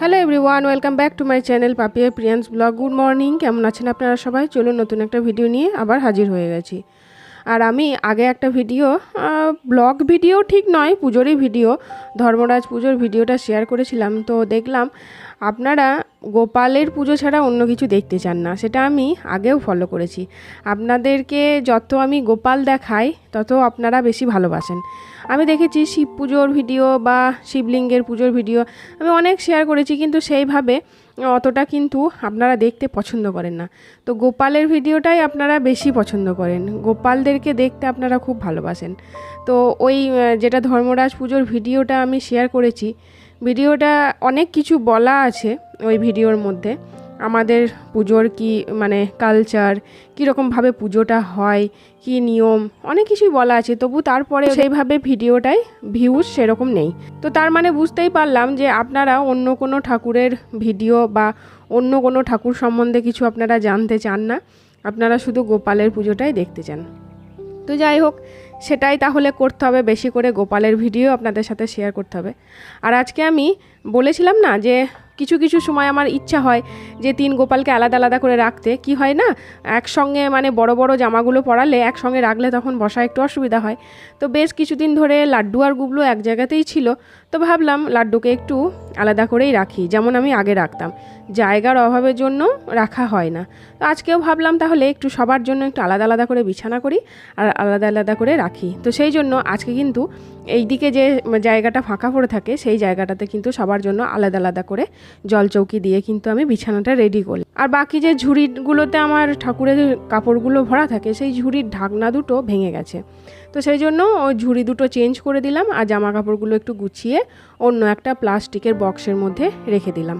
Hello everyone welcome back to my channel Papiya প্রিয়ান্স vlog good morning কেমন আছেন আপনারা সবাই? চলুন নতুন একটা ভিডিও নিয়ে আবার হাজির হয়ে গেছি। আর আমি আগে একটা ভিডিও ব্লগ ভিডিও ঠিক নয়, পুজোরই ভিডিও ধর্মরাজ পুজোর ভিডিওটা শেয়ার করেছিলাম। তো দেখলাম আপনারা গোপালের পুজো ছাড়া অন্য কিছু দেখতে চান না, সেটা আমি আগেও ফলো করেছি। আপনাদেরকে যত আমি গোপাল দেখাই, তত আপনারা বেশি ভালোবাসেন। আমি দেখেছি শিব পুজোর ভিডিও বা শিবলিঙ্গের পুজোর ভিডিও, আমি অনেক শেয়ার করেছি, কিন্তু সেইভাবে অতটা কিন্তু আপনারা দেখতে পছন্দ করেন না। তো গোপালের ভিডিওটাই আপনারা বেশি পছন্দ করেন, গোপালদেরকে দেখতে আপনারা খুব ভালোবাসেন। তো ওই যেটা ধর্মরাজ পুজোর ভিডিওটা আমি শেয়ার করেছি ভিডিওটা অনেক কিছু বলা আছে ওই ভিডিওর মধ্যে। আমাদের পুজোর কি মানে কালচার কীরকমভাবে পুজোটা হয়, কি নিয়ম, অনেক কিছুই বলা আছে। তবু তারপরে সেইভাবে ভিডিওটায় ভিউজ সেরকম নেই। তো তার মানে বুঝতেই পারলাম যে আপনারা অন্য কোনো ঠাকুরের ভিডিও বা অন্য কোনো ঠাকুর সম্বন্ধে কিছু আপনারা জানতে চান না। আপনারা শুধু গোপালের পুজোটাই দেখতে চান। তো যাই হোক, সেটাই তাহলে করতে হবে। বেশি করে গোপালের ভিডিও আপনাদের সাথে শেয়ার করতে হবে। আর আজকে আমি বলেছিলাম না যে কিছু কিছু সময় আমার ইচ্ছা হয় যে তিন গোপালকে আলাদা আলাদা করে রাখতে। কি হয় না? একসঙ্গে মানে বড় বড় জামাগুলো পরালে একসঙ্গে রাখলে তখন বসা একটু অসুবিধা হয়। তো বেশ কিছুদিন ধরে লাড্ডু আর গুবলু এক জায়গাতেই ছিল। তো ভাবলাম লাড্ডুকে একটু আলাদা করেই রাখি, যেমন আমি আগে রাখতাম। জায়গার অভাবের জন্য রাখা হয় না। তো আজকেও ভাবলাম তাহলে একটু সবার জন্য একটু আলাদা আলাদা করে বিছানা করি আর আলাদা আলাদা করে রাখি। তো সেই জন্য আজকে কিন্তু এই দিকে যে জায়গাটা ফাঁকা পড়ে থাকে, সেই জায়গাটাতে কিন্তু সবার জন্য আলাদা আলাদা করে জল চৌকি দিয়ে কিন্তু আমি বিছানাটা রেডি করি আর বাকি যে ঝুড়িগুলোতে আমার ঠাকুরের কাপড়গুলো ভরা থাকে, সেই ঝুড়ির ঢাকনা দুটো ভেঙে গেছে। তো সেই জন্য ওই ঝুড়ি দুটো চেঞ্জ করে দিলাম আর জামা কাপড়গুলো একটু গুছিয়ে অন্য একটা প্লাস্টিকের বক্সের মধ্যে রেখে দিলাম।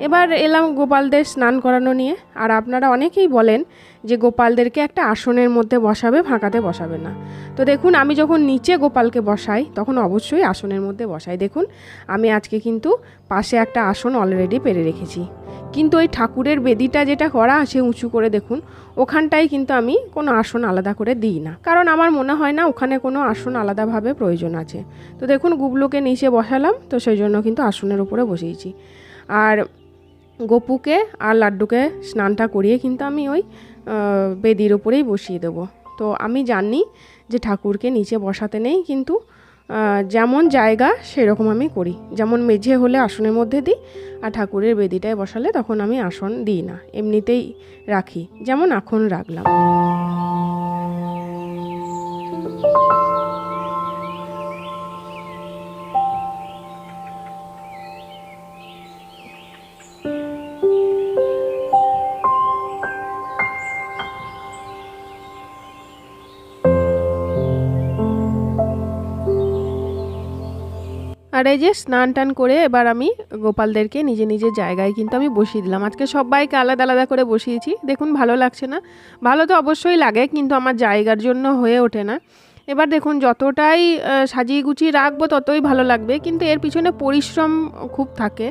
এবার এলাম গোপালদের স্নান করানো নিয়ে। আর আপনারা অনেকেই বলেন যে গোপালদেরকে একটা আসনের মধ্যে বসাবে, ফাঁকাতে বসাবে না। তো দেখুন, আমি যখন নিচে গোপালকে বসাই, তখন অবশ্যই আসনের মধ্যে বসাই। দেখুন, আমি আজকে কিন্তু পাশে একটা আসন অলরেডি পেরে রেখেছি। কিন্তু ওই ঠাকুরের বেদিটা যেটা করা আছে উঁচু করে দেখুন ওখানটায় কিন্তু আমি কোনো আসন আলাদা করে দিই না। কারণ আমার মনে হয় না ওখানে কোনো আসন আলাদাভাবে প্রয়োজন আছে। তো দেখুন গুবলোকে নিচে বসালাম, তো সেই জন্য কিন্তু আসনের উপরে বসিয়েছি। আর গপুকে আর লাড্ডুকে স্নানটা করিয়ে কিন্তু আমি ওই বেদির ওপরেই বসিয়ে দেবো। তো আমি জানি যে ঠাকুরকে নিচে বসাতে নেই কিন্তু যেমন জায়গা সেরকম আমি করি। যেমন মেঝে হলে আসনের মধ্যে দিই আর ঠাকুরের বেদিটায় বসালে তখন আমি আসন দিই না, এমনিতেই রাখি। যেমন এখন রাখলাম। আর এই যে স্নান টান করে এবার আমি গোপালদেরকে নিজে নিজের জায়গায় কিন্তু আমি বসিয়ে দিলাম। আজকে সবাইকে আলাদা আলাদা করে বসিয়েছি। দেখুন, ভালো লাগছে না। ভালো তো অবশ্যই লাগে, কিন্তু আমার জায়গার জন্য হয়ে ওঠে না। এবার দেখুন, যতটাই সাজিয়ে গুছিয়ে রাখব ততই ভালো লাগবে। কিন্তু এর পিছনে পরিশ্রম খুব থাকে।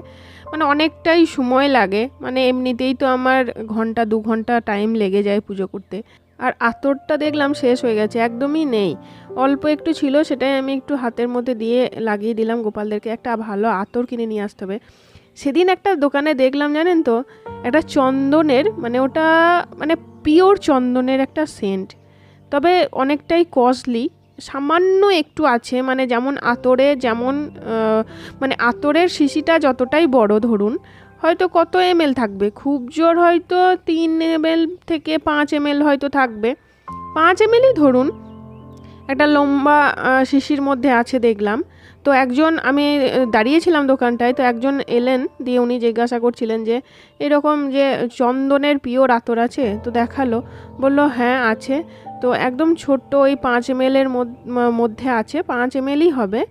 মানে অনেকটাই সময় লাগে। মানে এমনিতেই তো আমার ঘণ্টা, দু ঘণ্টা টাইম লেগে যায় পুজো করতে। আর আতরটা দেখলাম শেষ হয়ে গেছে, একদমই নেই। অল্প একটু ছিল, সেটাই আমি একটু হাতের মধ্যে দিয়ে লাগিয়ে দিলাম গোপালদেরকে। একটা ভালো আতর কিনে নিয়ে আসতে হবে। সেদিন একটা দোকানে দেখলাম, জানেন তো, একটা চন্দনের মানে ওটা মানে পিওর চন্দনের একটা সেন্ট। তবে অনেকটাই কস্টলি, সামান্য একটু আছে মানে যেমন আতরে, যেমন মানে আতরের শিশিটা যতটাই বড় ধরুন হয়তো কত এম থাকবে। খুব জোর হয়তো তিন এম থেকে পাঁচ এম হয়তো থাকবে। পাঁচ এম ধরুন, একটা লম্বা শিশির মধ্যে আছে দেখলাম। তো একজন, আমি দাঁড়িয়েছিলাম দোকানটায়, তো একজন এলেন, দিয়ে উনি জিজ্ঞাসা করছিলেন যে, এরকম যে চন্দনের পিওর আতর আছে? তো দেখাল, বলল হ্যাঁ আছে। তো একদম ছোট্ট ওই পাঁচ এম এর মধ্যে আছে, পাঁচ এম হবে।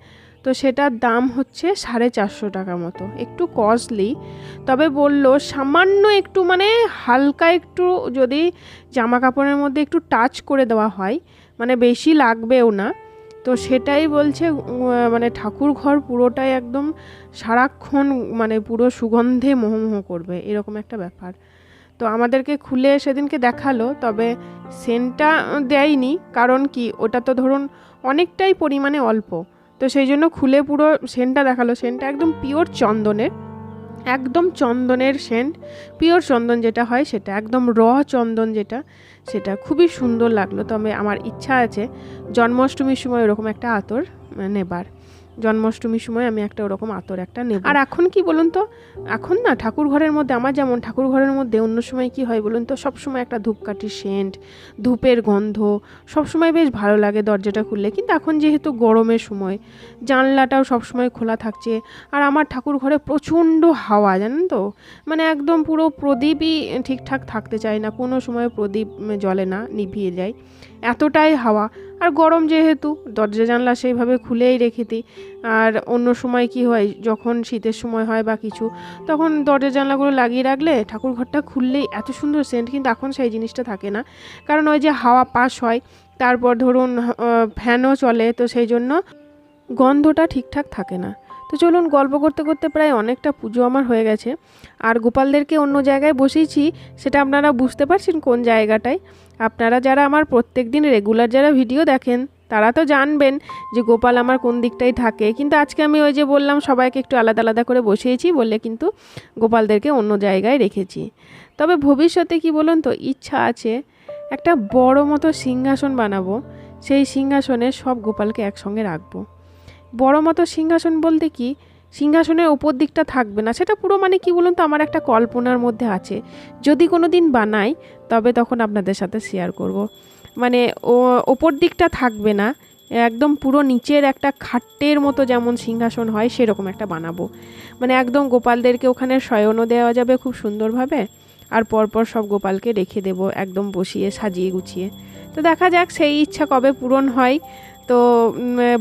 তো সেটার দাম হচ্ছে সাড়ে চারশো টাকা মতো। একটু কস্টলি তবে বলল সামান্য একটু মানে হালকা একটু যদি জামা কাপড়ের মধ্যে একটু টাচ করে দেওয়া হয় মানে বেশি লাগবেও না। তো সেটাই বলছে মানে ঠাকুর ঘর পুরোটাই একদম সারাক্ষণ মানে পুরো সুগন্ধে মোহমোহ করবে, এরকম একটা ব্যাপার। তো আমাদেরকে খুলে সেদিনকে দেখাল, তবে সেন্টটা দেয়নি, কারণ কি ওটা তো ধরুন অনেকটাই পরিমাণে অল্প। তো সেই জন্য খুলে পুরো সেন্টটা দেখাল। সেন্টটা একদম পিওর চন্দনের, একদম চন্দনের সেন্ট। পিওর চন্দন যেটা হয় সেটা, একদম র চন্দন যেটা, সেটা খুবই সুন্দর লাগল। তবে আমার ইচ্ছা আছে, জন্মাষ্টমীর সময় ওরকম একটা আতর নেবার। জন্মাষ্টমীর সময় আমি একটা ওরকম আতর একটা নেব। আর এখন কি বলুন তো? এখন না ঠাকুর ঘরের মধ্যে, আমার যেমন ঠাকুর ঘরের মধ্যে অন্য সময় কি হয় বলুন তো? সব সময় একটা ধূপকাঠির সেন্ট, ধূপের গন্ধ, সব সময় বেশ ভালো লাগে দরজাটা খুললে। কিন্তু এখন যেহেতু গরমের সময়, জানলাটাও সব সময় খোলা থাকছে। আর আমার ঠাকুর ঘরে প্রচণ্ড হাওয়া, জানেন তো? মানে একদম পুরো প্রদীপই ঠিকঠাক থাকতে চায় না। কোনো সময় প্রদীপ জ্বলে না নিভিয়ে যায়। এতটাই হাওয়া। আর গরম যেহেতু, দরজা জানলা সেইভাবে খুলেই রেখে দিই আর অন্য সময় কি হয়, যখন শীতের সময় হয় বা কিছু, তখন দরজা জানলাগুলো লাগিয়ে রাখলে ঠাকুর ঘরটা খুললেই এত সুন্দর সেন্ট কিন্তু এখন সেই জিনিসটা থাকে না। কারণ ওই যে হাওয়া পাস হয়, তারপর ধরুন ফ্যানও চলে, তো সেই জন্য গন্ধটা ঠিকঠাক থাকে না। তো চলুন গল্প করতে করতে প্রায় অনেকটা পুজো আমার হয়ে গেছে। আর গোপালদেরকে অন্য জায়গায় বসিয়েছি সেটা আপনারা বুঝতে পারছেন কোন জায়গাটায়। আপনারা যারা আমার প্রত্যেক দিন রেগুলার যারা ভিডিও দেখেন, তারা তো জানবেন যে গোপাল আমার কোন দিকটায় থাকে। কিন্তু আজকে আমি ওই যে বললাম, সবাইকে একটু আলাদা আলাদা করে বসিয়েছি বলে কিন্তু গোপালদেরকে অন্য জায়গায় রেখেছি। তবে ভবিষ্যতে কি বলুন তো, ইচ্ছা আছে একটা বড় মতো সিংহাসন বানাবো। সেই সিংহাসনে সব গোপালকে একসঙ্গে রাখব। বড় মতো সিংহাসন বলতে কি? সিংহাসনের ওপর দিকটা থাকবে না। সেটা পুরো মানে কি বলুন তো? আমার একটা কল্পনার মধ্যে আছে। যদি কোনো দিন বানাই, তবে তখন আপনাদের সাথে শেয়ার করব। মানে ও, ওপর দিকটা থাকবে না। একদম পুরো নিচের একটা খাট্টের মতো যেমন সিংহাসন হয়, সেরকম একটা বানাবো। মানে একদম গোপালদেরকে ওখানে শয়নও দেওয়া যাবে খুব সুন্দরভাবে। আর পরপর সব গোপালকে রেখে দেব, একদম বসিয়ে, সাজিয়ে গুছিয়ে। তো দেখা যাক সেই ইচ্ছা কবে পূরণ হয়। তো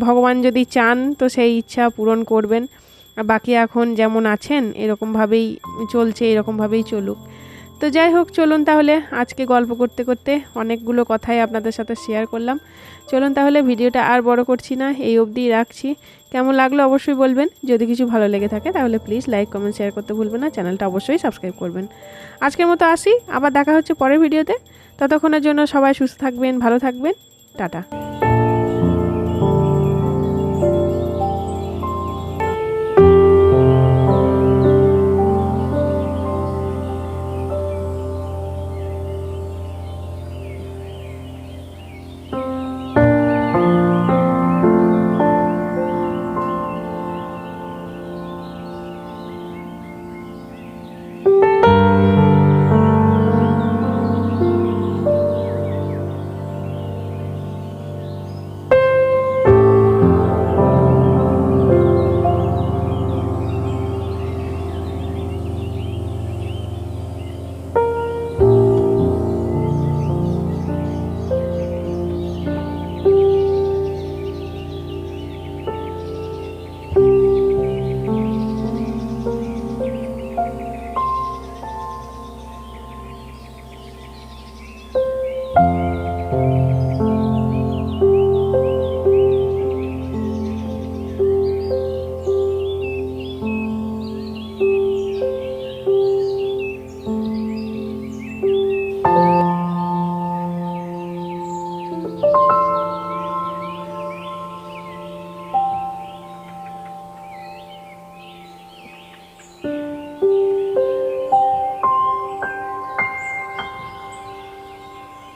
ভগবান যদি চান, তো সেই ইচ্ছা পূরণ করবেন। বাকি এখন যেমন আছেন, এরকমভাবেই চলছে, এরকমভাবেই চলুক। তো যাই হোক, চলুন তাহলে আজকে গল্প করতে করতে অনেকগুলো কথাই আপনাদের সাথে শেয়ার করলাম। চলুন তাহলে ভিডিওটা আর বড় করছি না, এই অবধিই রাখছি। কেমন লাগল অবশ্যই বলবেন। যদি কিছু ভালো লেগে থাকে, তাহলে প্লিজ লাইক কমেন্ট শেয়ার করতে ভুলবেন না, চ্যানেলটা অবশ্যই সাবস্ক্রাইব করবেন। আজকের মতো আসি, আবার দেখা হচ্ছে পরের ভিডিওতে। ততক্ষণের জন্য সবাই সুস্থ থাকবেন, ভালো থাকবেন। টাটা।